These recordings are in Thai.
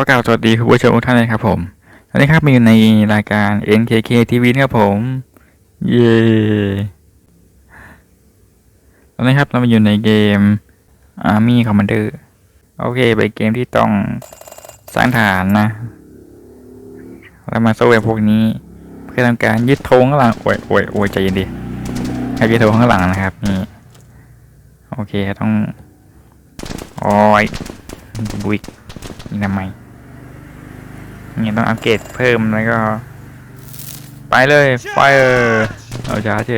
ก็กล่าวสวัสดีคุณผู้ชมทุกท่านเลยครับผมตอนนี้ครับมาอยู่ในรายการ NKK TV นะครับผม เย้ตอนนี้ครับเรามาอยู่ในเกม Army Commander โอเคเป็นเกมที่ต้องสร้างฐานนะ แล้วมาสู้กับพวกนี้ เพื่อทำการยึดธงข้างหลังโอ้ยโอ้ยโอ้ยใจเย็นดิให้ยึดธงข้างหลังนะครับนี่โอเคต้องโอ้ยบุยนี่ทำไม นี่ต้องอัปเกรดเพิ่มแล้วก็ ไปเลยไฟเออเอาจ้าเจ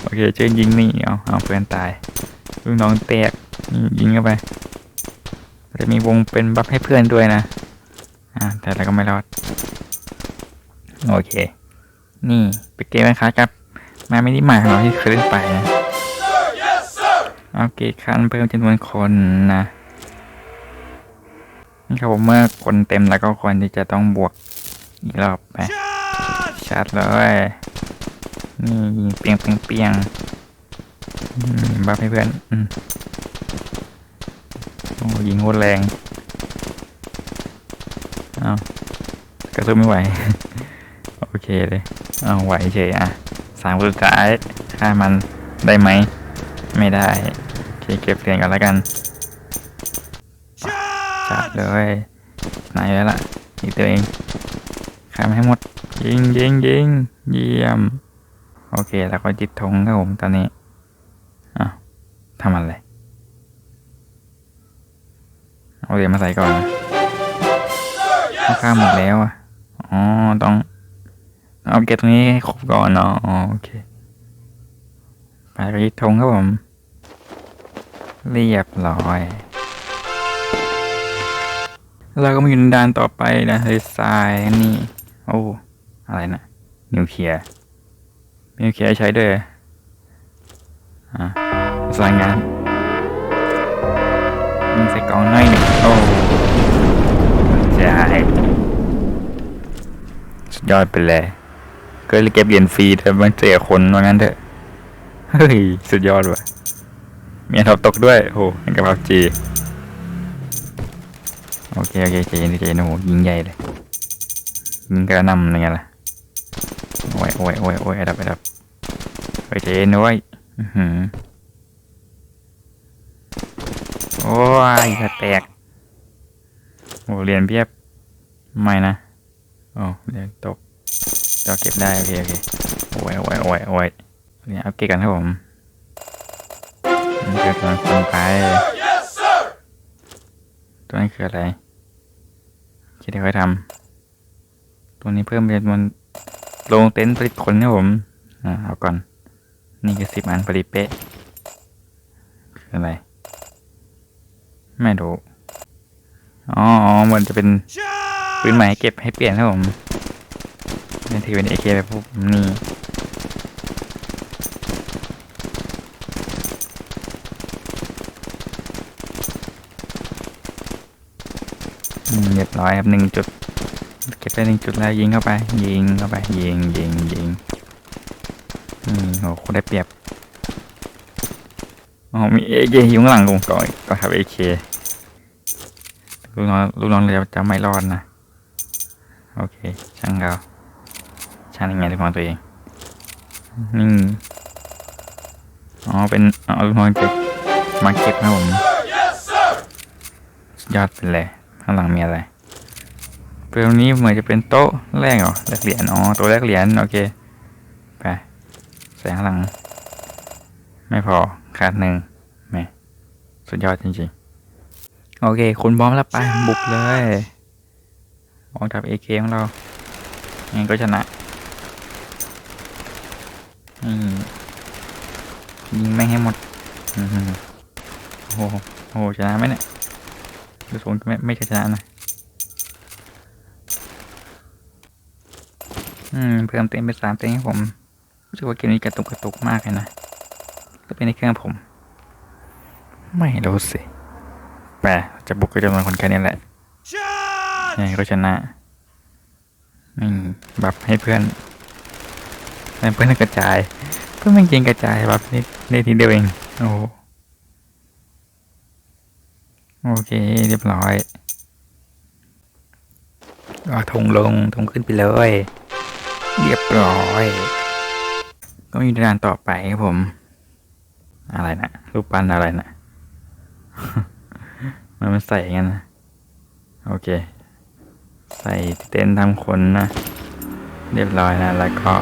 โอเคเจอยิงนี่เอาเอาเพื่อนตายลูกน้องแตกยิงเข้าไปจะมีวงเป็นบัฟให้เพื่อนด้วยนะ อ่า แต่เราก็ไม่รอด โอเค นี่เป็นเกมนะครับครับ มาไม่ได้หมายของเราที่เคยเล่นไปนะอัปเกรดขั้นเพิ่มจำนวนคนนะ ครับผมเมื่อคนเต็มแล้วก็ควรที่จะต้องบวกอีกรอบไปชัดเลยนี่ยิงเปียงเปียงเปียงอืมบัฟให้เพื่อนอืมโอ้ยิงโคตรแรงเอากระตุ้นไม่ไหว โอเคเลยเอาไหวเฉยอะสามคนสุดท้ายฆ่ามันได้ไหม ไม่ได้ โอเคเก็บเหรียญกันแล้วกัน จับเลยนายแล้วล่ะอีกตัวเองฆ่ามให้หมด ยิงยิงยิงเยี่ยม โอเคแล้วก็จิตธงครับผมตอนนี้อะทำอะไรเอาเหรียญมาใส่ก่อนนะข้ามหมดแล้วอะอ๋อต้องเอาเก็บตรงนี้ให้ครบก่อนเนาะโอเค ไปไปยึดธงครับผม เรียบร้อย เราก็มาอยู่ในด่านต่อไปนะเฮยทรายนี่ โอ้ อะไรนะนิวเคลียร์นิวเคลียร์ใช้ด้วยอะสายงานยิงใส่กองหน่อยหนึ่งโอ้ใช่สุดยอดไปเลยก็เลยเก็บเหรียญฟรีแต่มันเสียคนว่างั้นเถอะ เฮ้ย สุดยอดว่ะมีอันท็อปตกด้วย โอ้ยังกับพับจี อเคโอเคใจนใจนโอ้โหยิงใหญ่เลยยิงกระหนำยังไงล่ะโอ้ยโอ้ยโอ้ยโอ้ยไอ้ดับไอ้ดับไปใจเย็นด้วยอื้อหือโอ้ยจะแตกโอ้เรียญเพียบไม่นะโอ้เรียญตกเราเก็บได้โอเคโอเคโอ้ยโอ้ยโอ้ยโอ้ยเนี่ยเอาเก็บกันครับผมเกิดมันคนไปตัวนี้คืออะไร คิดได้ค่อยทำตัวนี้เพิ่มจำนวนลงเต็นท์ผลิตคนครับผมอ่าเอาก่อน นี่คือสิบอันผลิตเป๊ะคืออะไร ไม่รู้อ๋ออ๋อมันจะเป็นปืนใหม่ให้เก็บให้เปลี่ยนครับผมนี่ถือเป็นเอเคแบบพวกผมนี่ อืมเรียบร้อยครับหนึ่งจุดเก็บไปหนึ่งจุดแล้วยิงเข้าไป ยิงเข้าไป ยิงยิงยิงอืมโหโคตรได้เปรียบอ๋อมีเอเคอยู่ข้างหลังกูก่อนก็ครับเอเคลูกน้องลูกน้องเราจะไม่รอดนะโอเค ช่างเราช่างยังไงลูกน้องตัวเองนี่อ๋อเป็นเอลูกน้องเก็บมาเก็บนะผมยอดไปเลย ข้างหลังมีอะไรเปลวนี้เหมือนจะเป็นโต๊ะแรกเหรอแลกเหรียญอ๋อโต๊ะแลกเหรียญโอเคไปใส่ข้างหลัง ไม่พอขาดหนึ่งแม่สุดยอดจริงๆ โอเค คุณบอมแล้วไปบุกเลยออกจากเอเคของเรางั้นก็ชนะยิงไม่งให้หมดโอ้โหโอ้โหชนะไหมเนี่ย ดูทรงไม่ไม่ใช่ชนะนะอืมเพิ่มเต็มเป็นสามเต็มให้ผมรู้สึกว่าเกมนี้กระตุกกระตุกมากเลยนะก็เป็นในเครื่องผม ไม่รู้สิแปลจะบุกก็จำนวนคนแค่นี้แหละยังไงก็ชนะอืมบัฟให้เพื่อนให้เพื่อนกระจาย เพื่อนมันเก่งกระจายบัฟนิดนิดทีเดียวเองโอ้ โอเค เรียบร้อยเอาธงลงธงขึ้นไปเลย เรียบร้อย ก็มีด่านต่อไปครับผม อะไรนะรูปปั้นอะไรนะมันมันใส่กันนะ โอเค ใส่เต็นท์ทำคนนะ เรียบร้อยนะ แล้วก็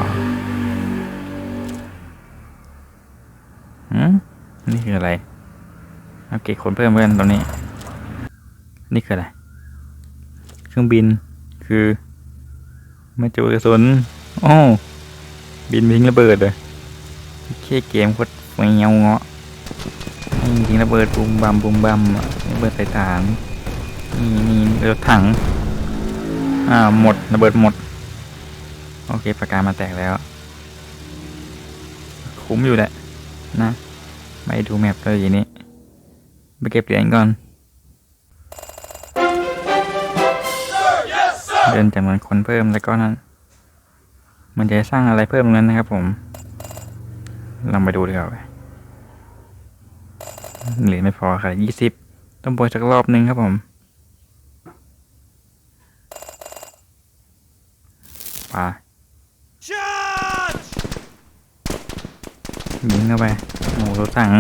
หืมนี่คืออะไรโอาเคคนเพิ่มเพื่อนตรงนี้ นี่คืออะไร เครื่องบินคือไม่จูกระสุนโอ้บินทิ้งระเบิดเลยแค่เกมโคตรเงียวเงาะนี่ทิ้งระเบิดบุมบัมบุมบัมระเบิดใส่ฐานนี่นี่รถถัง อ่าหมดระเบิดหมด โอเคประกามาแตกแล้ว คุ้มอยู่แหละนะ ไม่ดูแมปเลยอย่างนี้ ไปเก็บเหรียญก่อน เดินจำนวนคนเพิ่มแล้วก็นั้น มันจะสร้างอะไรเพิ่มตรงนั้นนะครับ ผมลองไปดูดีกว่าเหรียญไม่พอค่ะยี่สิบต้องโปรยสักรอบหนึงครับผมปายิงเข้าไปโอ้โหรถถัง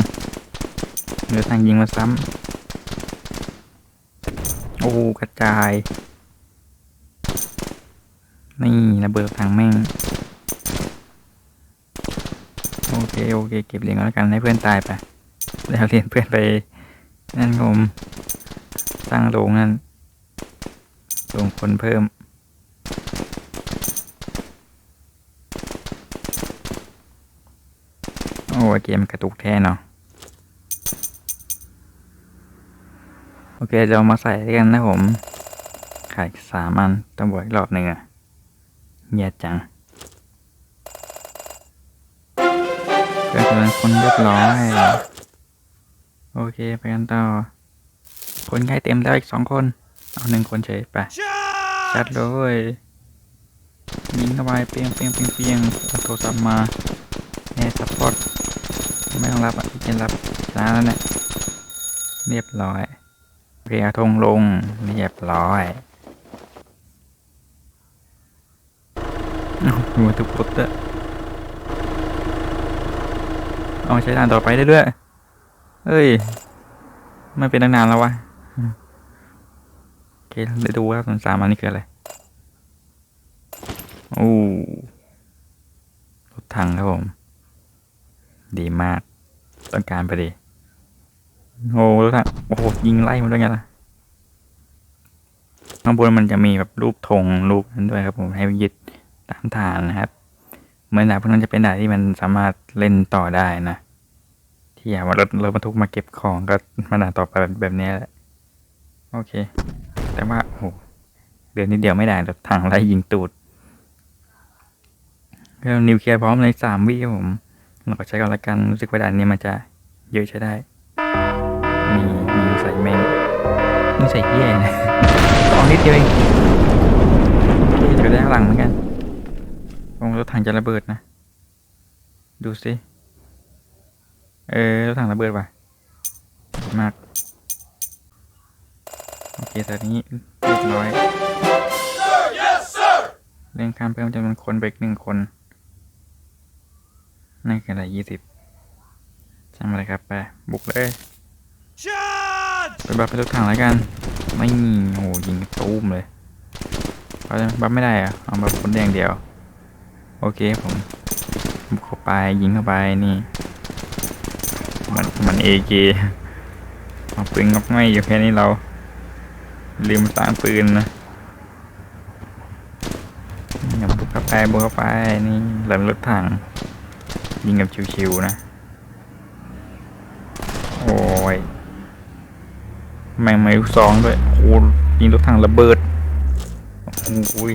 รถถังยิงมาซ้ำโอ้กระจาย นี่ระเบิดรถถังแม่ง โอเค โอเค เก็บเหรียญแล้วกันให้เพื่อนตายไป แล้วเหรียญเพื่อนไป นั่นผมสร้างโรงนั่นโรงคนเพิ่ม โอ้เกมกระตุกแท้เนาะโอเคจะเอามาใส่กันนะผมขายสามอันต้องบวกอีกรอบหนึ่งอะ แย่จังเกิดเป็นคนเรียบร้อย โอเค ไปกันต่อ คนใกล้เต็มแล้วอีกสองคน เอาหนึ่งคนเฉยไปชัดเลยยิงเข้าไปเปียงเปียงเปียงเปียงเอาโทรศัพท์มาแอร์ซัพพอร์ตไม่ต้องรับอะพี่เจนรับช้าแล้วเนี่ยเรียบร้อยเคเอาธงลงเรียบร้อยเอา หัวทุกปุตเตอร์เอาใช้ด่านต่อไปได้ด้วยเฮ้ยไม่เป็นตั้งนานแล้ววะโอเคเดี๋ยวดูว่าส่วนสามอันนี้คืออะไรโอ้รถถังครับผม ดีมาก ต้องการไปดีโอ้รถถังโอ้โหยิงไล่มันด้วยไงล่ะข้างบนมันจะมีแบบรูปธงรูปนั้นด้วยครับผมให้ยึด ตามฐานนะครับ เหมือนดาบพวกนั้นจะเป็นดาบที่มันสามารถเล่นต่อได้นะ ที่อยากว่ารถรถบรรทุกมาเก็บของก็มาด่าต่อไปแบบแบบนี้แหละ โอเค แต่ว่าโอ้โหเดือนนิดเดียวไม่ได้รถถังไล่ยิงตูดก็นิวเคลียร์พร้อมในสามวิผม เราก็ใช้กันละกัน รู้สึกว่าด่านนี้มันจะเยอะใช้ได้ มีมีใส่เมงนี่ใส่เหี้ยนะสองนิดเดียวเองโอเคจะได้หลังเหมือนกัน ถถังจะระเบิดนะ ดูสิ เออรถถังระเบิดว่ะมาก โอเคตอนนี้เรียบร้อย เรื่องการเพิ่มจำนวนคนไปอีกหนึ่งคน นั่นคืออะไรยี่สิบช่างมาเลยครับไปบุกเลยไปบัฟไปรถถังแล้วกัน ไม่มีโอ้โหยิงตูมเลยเพราบัฟไม่ได้อะเอาบัฟคนแดงเดียว โอเคผมบุกเข้าไปยิงเข้าไปนี่ มันมันเอเเอาปืนงอกง่อยอยู่แค่นี้เรา ลืมสร้างปืนนะอย่าบุกเข้าไปบุกเข้าไปนี่หลังรถถัง ยิงกับชิวๆนะ โอ้ยแม่งไม่ลูกซองด้วยโอ้ยิงรถถังระเบิดโอ้ย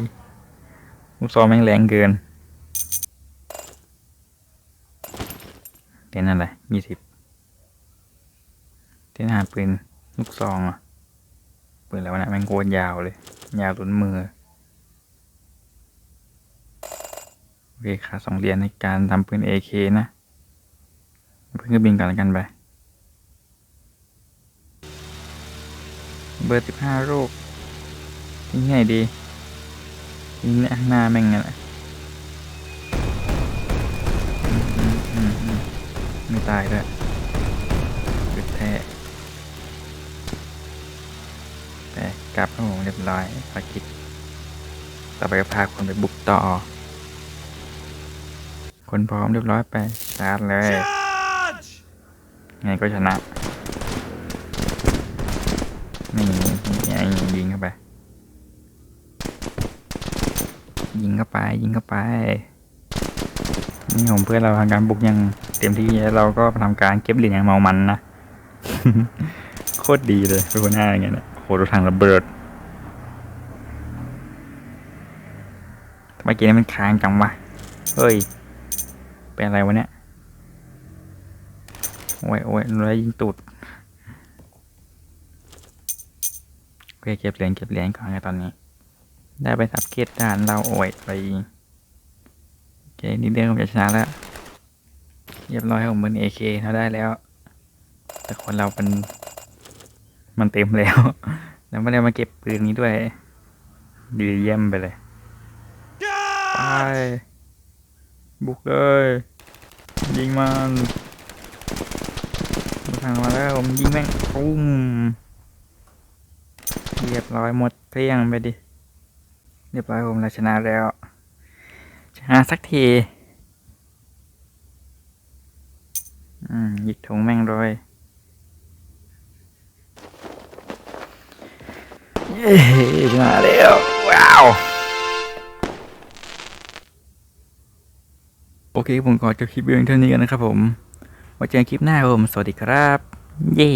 ลูกซองแม่งแรงเกิน เป็นอะไรยี่สิบเต้นหาปืนลูกซองอะปืนแล้วนะแม่งโกนยาวเลย ยาวล้นมือโอเคค่ะสองเหรียญในการทำปืน AK นะเพิ่งก็บินกันล้วกันไป เบอร์สิบห้าลูกที่ไหนดียิงเนี่ยข้างหน้าแม่งไงแหละ ตายด้วยหยุดแท้แต่กลับครับผมเรียบร้อยภารกิจต่อไปก็พาคนไปบุกต่อ คนพร้อมเรียบร้อยไปชาร์จเลย ไงก็ชนะนี่ไงยิงเข้าไป ยิงเข้าไปยิงเข้าไป นี่ของเพื่อนเราทำการบุกยังเต็มที่แล้วเราก็ทำการเก็บเหรียญอย่างเมามันนะ โคตรดีเลยเป็นคนหน้าอย่างเงี้ยนะโหรถถังระเบิดเมื่อกี้นี่มันค้างจังวะ เฮ้ย เป็นอะไรวะเนี่ย โอ้ยโอ้ยแล้วยิงตูดโอเคเก็บเหรียญเก็บเหรียญก่อนไงตอนนี้ ได้ไปสับเกตด่านเราโอ้ยไป คนี่เรื่องผมจะชนะแล้ว เรียบร้อยผมเป็นเอเคเราได้แล้ว แต่คนเราเป็นมันเต็มแล้ว แล้วไม่ได้มาเก็บปืนนี้ด้วย ดีเยี่ยมไปเลยไปบุกเลยยิงมันมาทางมาแล้วผมยิงแม่งปุ้มเรียบร้อยหมดเกลี้ยงไปดิ เรียบร้อยผมเราชนะแล้ว ชนะสักที อืมหยิกถุงแม่งเลยเย้ชนะแล้ว ว้าว โอเค ผมขอจบคลิปเพียงเท่านี้กันนะครับผม ไว้เจอกันคลิปหน้าผม สวัสดีครับ เย้